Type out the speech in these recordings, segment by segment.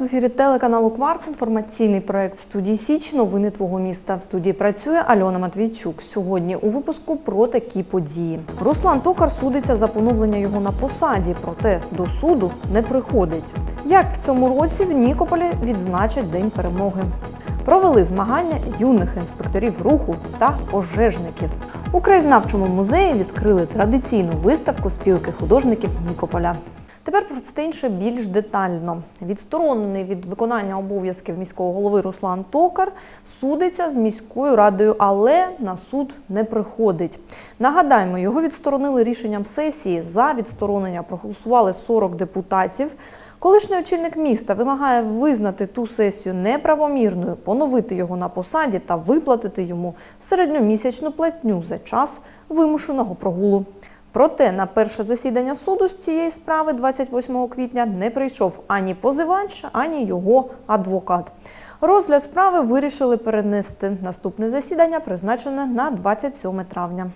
час в ефірі телеканалу Кварц інформаційний проект студії Січ. Новини твого міста. В студії працює Альона Матвійчук. Сьогодні у випуску про такі події. Руслан Токар судиться за поновлення його на посаді, проте до суду не приходить. Як в цьому році в Нікополі відзначать День перемоги? Провели змагання юних інспекторів руху та пожежників. У краєзнавчому музеї відкрили традиційну виставку спілки художників Нікополя. Тепер про це інше більш детально. Відсторонений від виконання обов'язків міського голови Руслан Токар судиться з міською радою, але на суд не приходить. Нагадаємо, його відсторонили рішенням сесії. За відсторонення проголосували 40 депутатів. Колишній очільник міста вимагає визнати ту сесію неправомірною, поновити його на посаді та виплатити йому середньомісячну платню за час вимушеного прогулу. Проте на перше засідання суду з цієї справи 28 квітня не прийшов ані позивач, ані його адвокат. Розгляд справи вирішили перенести. Наступне засідання призначене на 27 травня.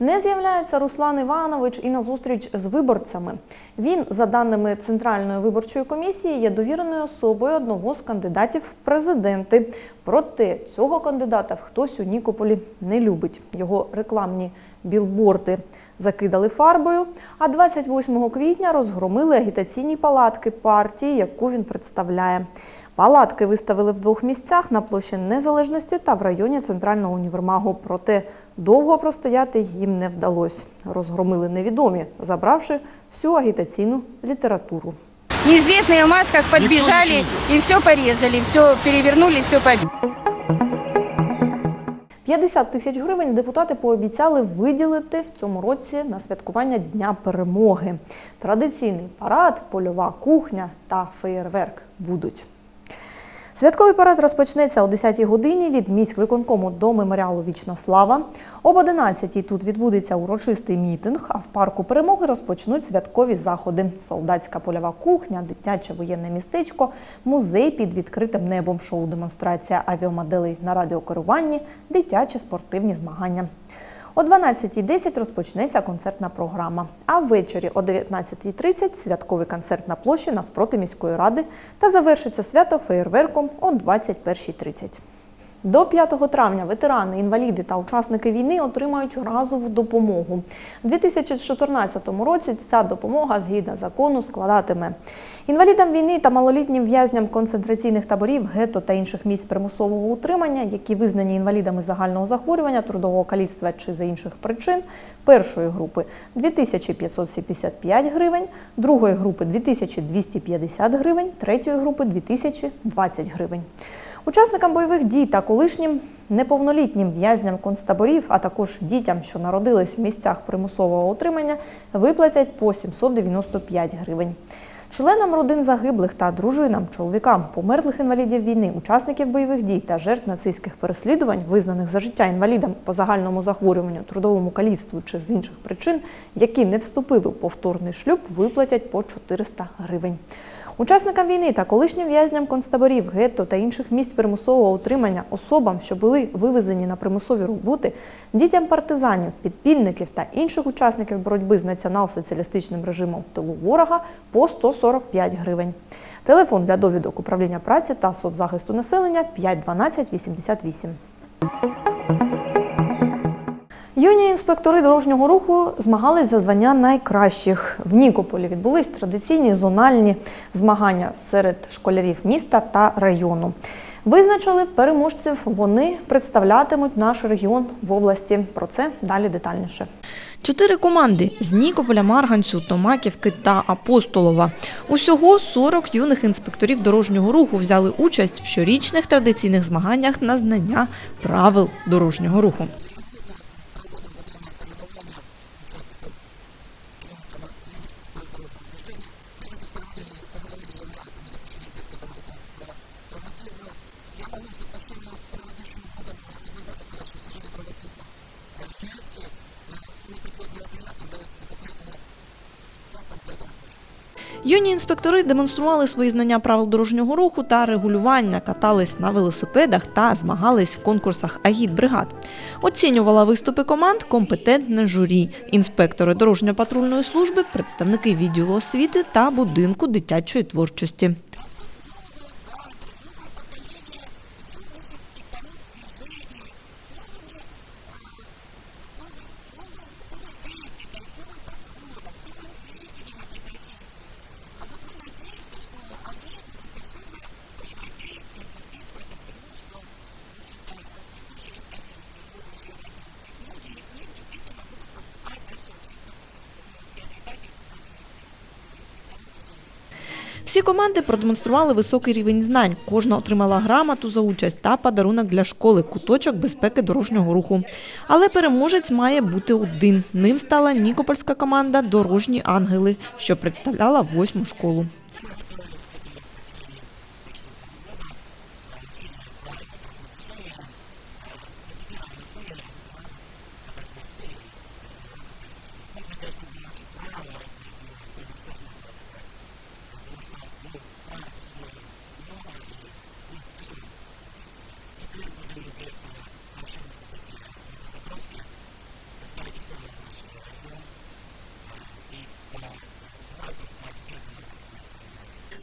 Не з'являється Руслан Іванович і на зустріч з виборцями. Він, за даними Центральної виборчої комісії, є довіреною особою одного з кандидатів в президенти. Проте цього кандидата хтось у Нікополі не любить. Його рекламні білборди закидали фарбою. А 28 квітня розгромили агітаційні палатки партії, яку він представляє. Палатки виставили в двох місцях на площі Незалежності та в районі центрального універмагу. Проте довго простояти їм не вдалося. Розгромили невідомі, забравши всю агітаційну літературу. Неизвестные в масках подбежали и все порезали, все перевернули, все побили. 50 тисяч гривень депутати пообіцяли виділити в цьому році на святкування Дня перемоги. Традиційний парад, польова кухня та феєрверк будуть. Святковий парад розпочнеться о 10-й годині від міськвиконкому до меморіалу Вічна слава. Об 11-й тут відбудеться урочистий мітинг, а в парку перемоги розпочнуть святкові заходи: солдатська польова кухня, дитяче воєнне містечко, музей під відкритим небом, шоу-демонстрація авіамоделей на радіокеруванні, дитячі спортивні змагання. О 12.10 розпочнеться концертна програма. А ввечері о 19.30 святковий концерт на площі навпроти міської ради та завершиться свято феєрверком о 21.30. До 5 травня ветерани, інваліди та учасники війни отримають разову допомогу. У 2014 році ця допомога згідно закону складатиме інвалідам війни та малолітнім в'язням концентраційних таборів, гетто та інших місць примусового утримання, які визнані інвалідами загального захворювання, трудового каліцтва чи за інших причин, першої групи 2575 гривень, другої групи 2250 гривень, третьої групи 2020 гривень. Учасникам бойових дій та колишнім неповнолітнім в'язням концтаборів, а також дітям, що народились в місцях примусового утримання, виплатять по 795 гривень. Членам родин загиблих та дружинам, чоловікам, померлих інвалідів війни, учасників бойових дій та жертв нацистських переслідувань, визнаних за життя інвалідам по загальному захворюванню, трудовому каліцтву чи з інших причин, які не вступили у повторний шлюб, виплатять по 400 гривень. Учасникам війни та колишнім в'язням концтаборів, гетто та інших місць примусового утримання, особам, що були вивезені на примусові роботи, дітям партизанів, підпільників та інших учасників боротьби з націонал-соціалістичним режимом в тилу ворога по 145 гривень. Телефон для довідок управління праці та соцзахисту населення 512 88. Юні інспектори дорожнього руху змагались за звання найкращих. В Нікополі відбулись традиційні зональні змагання серед школярів міста та району. Визначили переможців. Вони представлятимуть наш регіон в області. Про це далі детальніше. Чотири команди з Нікополя, Марганцю, Томаківки та Апостолова. Усього 40 юних інспекторів дорожнього руху взяли участь в щорічних традиційних змаганнях на знання правил дорожнього руху. Юні інспектори демонстрували свої знання правил дорожнього руху та регулювання, катались на велосипедах та змагались в конкурсах агітбригад. Оцінювала виступи команд компетентне журі, інспектори дорожньо-патрульної служби, представники відділу освіти та будинку дитячої творчості. Всі команди продемонстрували високий рівень знань. Кожна отримала грамоту за участь та подарунок для школи куточок безпеки дорожнього руху. Але переможець має бути один. Ним стала нікопольська команда Дорожні ангели, що представляла восьму школу.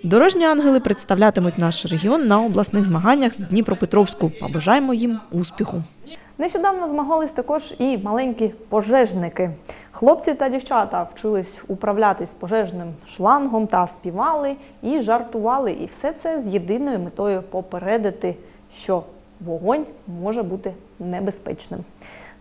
Дорожні ангели представлятимуть наш регіон на обласних змаганнях в Дніпропетровську. Побажаємо їм успіху. Нещодавно змагались також і маленькі пожежники. Хлопці та дівчата вчились управлятись пожежним шлангом та співали і жартували. І все це з єдиною метою попередити, що вогонь може бути небезпечним.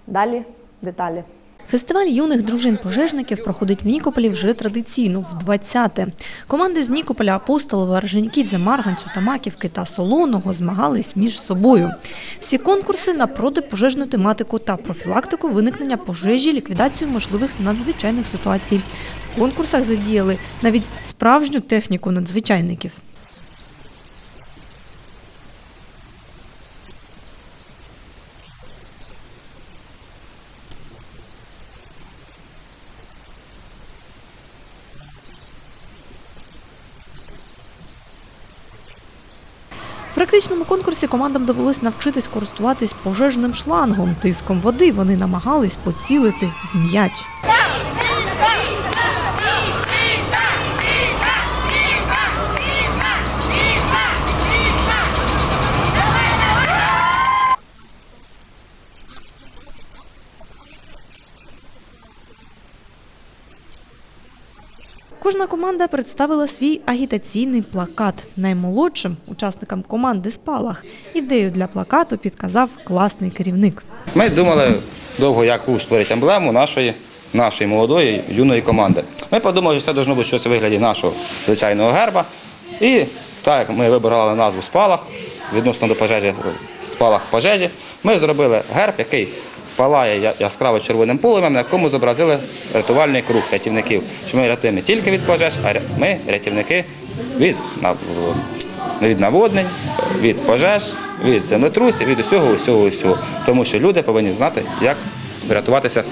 Далі деталі. Фестиваль юних дружин пожежників проходить в Нікополі вже традиційно в 20-те. Команди з Нікополя, Апостолова, Рженькідзе, Марганцю, Тамаківки та Солоного змагались між собою. Всі конкурси на протипожежну тематику та профілактику виникнення пожежі, ліквідацію можливих надзвичайних ситуацій. В конкурсах задіяли навіть справжню техніку надзвичайників. Практичному конкурсі командам довелось навчитись користуватись пожежним шлангом. Тиском води вони намагались поцілити в м'яч. Кожна команда представила свій агітаційний плакат. Наймолодшим учасникам команди Спалах ідею для плакату підказав класний керівник. Ми думали довго, як створити емблему нашої, нашої молодої юної команди. Ми подумали, що це повинно бути щось у вигляді нашого звичайного герба. І так як ми вибирали назву спалах відносно до пожежі, спалах пожежі, ми зробили герб, який палає яскраво червоним полум'ям, на якому зобразили рятувальний круг рятівників. Що ми рятуємо не тільки від пожеж, а ми рятівники від від наводнень, від пожеж, від землетрусів, від усього, усього, усього. Тому що люди повинні знати, як врятуватися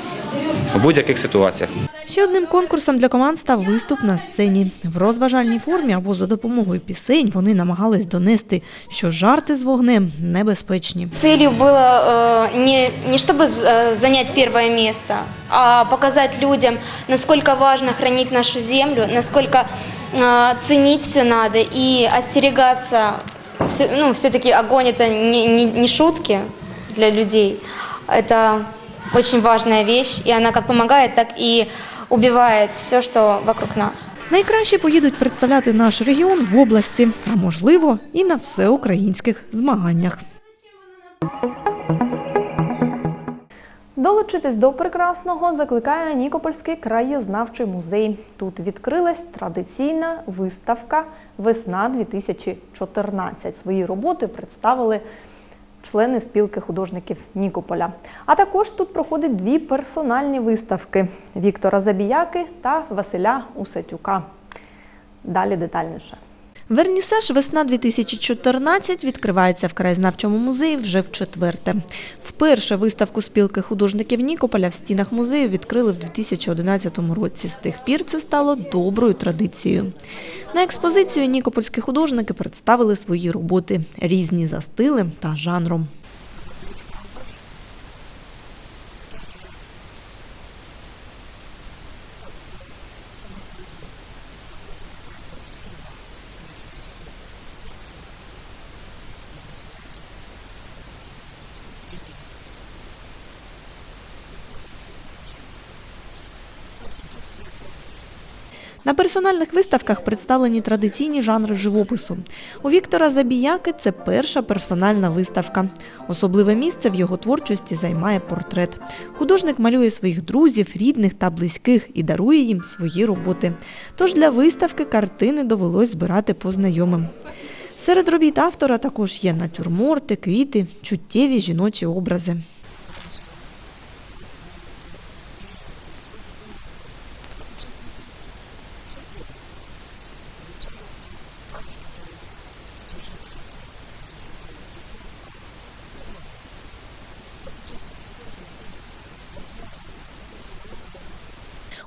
в будь-яких ситуаціях. Ще одним конкурсом для команд став виступ на сцені. В розважальній формі або за допомогою пісень вони намагались донести, що жарти з вогнем небезпечні. Целью было э, не, не чтобы з- э, занять первое место, а показать людям, насколько важно хранить нашу землю, насколько э, ценить все надо и остерегаться. Все, ну, все-таки огонь это не, не, не шутки для людей. Это очень важная вещь, и она как помогает, так и убивает все, что вокруг нас. Найкраще поїдуть представляти наш регіон в області, а можливо, і на всеукраїнських змаганнях. Долучитись до прекрасного закликає Нікопольський краєзнавчий музей. Тут відкрилась традиційна виставка Весна 2014. Свої роботи представили члени спілки художників Нікополя. А також тут проходить дві персональні виставки Віктора Забіяки та Василя Усатюка. Далі детальніше. Вернісаж «Весна 2014» відкривається в краєзнавчому музеї вже в четверте. Вперше виставку спілки художників Нікополя в стінах музею відкрили в 2011 році. З тих пір це стало доброю традицією. На експозицію нікопольські художники представили свої роботи, різні за стилем та жанром. На персональних виставках представлені традиційні жанри живопису. У Віктора Забіяки це перша персональна виставка. Особливе місце в його творчості займає портрет. Художник малює своїх друзів, рідних та близьких і дарує їм свої роботи. Тож для виставки картини довелось збирати по знайомим. Серед робіт автора також є натюрморти, квіти, чуттєві жіночі образи.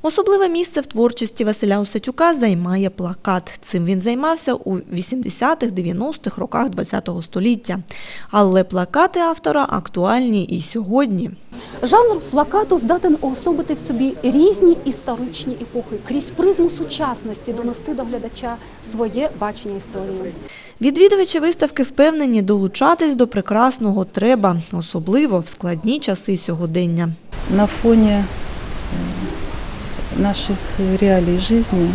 Особливе місце в творчості Василя Усатюка займає плакат. Цим він займався у 80-х-90-х роках ХХ століття. Але плакати автора актуальні і сьогодні. Жанр плакату здатен уособити в собі різні історичні епохи, крізь призму сучасності донести до глядача своє бачення історії. Відвідувачі виставки впевнені, долучатись до прекрасного треба, особливо в складні часи сьогодення. на фоне э, наших реалий жизни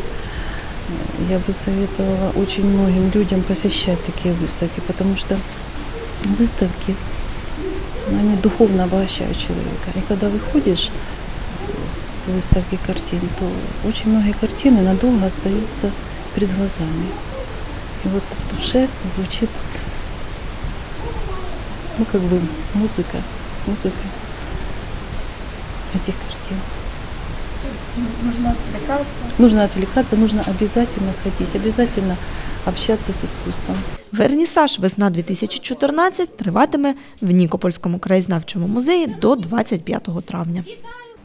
я бы советовала очень многим людям посещать такие выставки, потому что выставки, они духовно обогащают человека. И когда выходишь с выставки картин, то очень многие картины надолго остаются перед глазами. И вот в душе звучит, ну, как бы музыка, музыка этих картин. Нужно отвлекаться? Нужно отвлекаться, нужно обязательно ходить, обязательно общаться с искусством. Вернісаж «Весна 2014» триватиме в Нікопольському краєзнавчому музеї до 25 травня.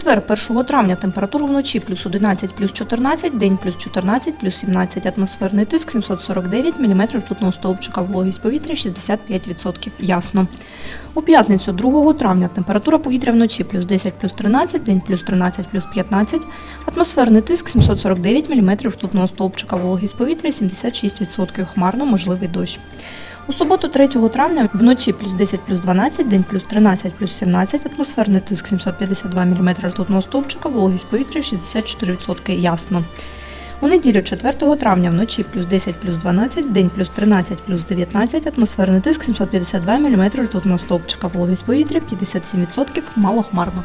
Четвер, 1 травня, температура вночі плюс 11, плюс 14, день плюс 14, плюс 17, атмосферний тиск 749 мм ртутного стовпчика, вологість повітря 65%, ясно. У п'ятницю, 2 травня, температура повітря вночі плюс 10, плюс 13, день плюс 13, плюс 15, атмосферний тиск 749 мм ртутного стовпчика, вологість повітря 76%, хмарно, можливий дощ. У суботу 3 травня вночі плюс 10 плюс 12, день плюс 13 плюс 17, атмосферний тиск 752 мм ртутного стовпчика, вологість повітря 64% ясно. У неділю 4 травня вночі плюс 10 плюс 12, день плюс 13 плюс 19, атмосферний тиск 752 мм ртутного стовпчика, вологість повітря 57%, малохмарно.